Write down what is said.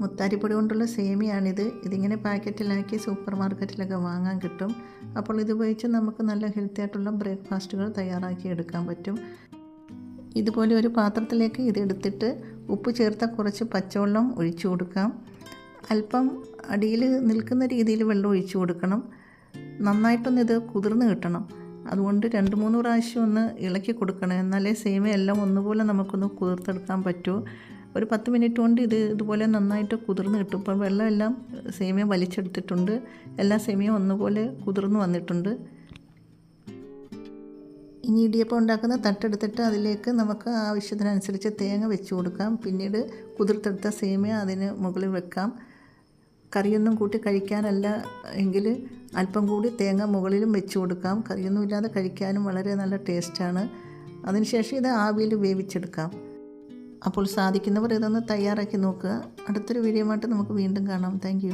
മുത്താരിപ്പൊടി കൊണ്ടുള്ള സേമിയാണിത്. ഇതിങ്ങനെ പാക്കറ്റിലാക്കി സൂപ്പർ മാർക്കറ്റിലൊക്കെ വാങ്ങാൻ കിട്ടും. അപ്പോൾ ഇത് ഉപയോഗിച്ച് നമുക്ക് നല്ല ഹെൽത്തി ആയിട്ടുള്ള ബ്രേക്ക്ഫാസ്റ്റുകൾ തയ്യാറാക്കി എടുക്കാൻ പറ്റും. ഇതുപോലെ ഒരു പാത്രത്തിലേക്ക് ഇത് എടുത്തിട്ട് ഉപ്പ് ചേർത്ത കുറച്ച് പച്ചവെള്ളം ഒഴിച്ചു കൊടുക്കാം. അല്പം അടിയിൽ നിൽക്കുന്ന രീതിയിൽ വെള്ളം ഒഴിച്ചു കൊടുക്കണം. നന്നായിട്ടൊന്ന് ഇത് കുതിർന്ന് കിട്ടണം. അതുകൊണ്ട് രണ്ട് മൂന്ന് പ്രാവശ്യം ഒന്ന് ഇളക്കി കൊടുക്കണം. എന്നാലേ സേമിയെല്ലാം ഒന്നുപോലെ നമുക്കൊന്ന് കുതിർത്തെടുക്കാൻ പറ്റൂ. ഒരു പത്ത് മിനിറ്റ് കൊണ്ട് ഇത് ഇതുപോലെ നന്നായിട്ട് കുതിർന്ന് കിട്ടും. ഇപ്പം വെള്ളമെല്ലാം സേമിയ വലിച്ചെടുത്തിട്ടുണ്ട്. എല്ലാ സേമിയ ഒന്നുപോലെ കുതിർന്ന് വന്നിട്ടുണ്ട്. ഇനി ഇടിയപ്പം ഉണ്ടാക്കുന്ന തട്ടെടുത്തിട്ട് അതിലേക്ക് നമുക്ക് ആവശ്യത്തിനനുസരിച്ച് തേങ്ങ വെച്ച് കൊടുക്കാം. പിന്നീട് കുതിർത്തെടുത്ത സേമിയ അതിന് മുകളിൽ വെക്കാം. കറിയൊന്നും കൂട്ടി കഴിക്കാനല്ല എങ്കിൽ അല്പം കൂടി തേങ്ങ മുകളിലും വെച്ച് കൊടുക്കാം. കറിയൊന്നും ഇല്ലാതെ കഴിക്കാനും വളരെ നല്ല ടേസ്റ്റാണ്. അതിനുശേഷം ഇത് ആവിയിൽ വേവിച്ചെടുക്കാം. അപ്പോൾ സാധിക്കുന്നവർ ഇതൊന്ന് തയ്യാറാക്കി നോക്കുക. അടുത്തൊരു വീഡിയോ നമുക്ക് വീണ്ടും കാണാം. താങ്ക്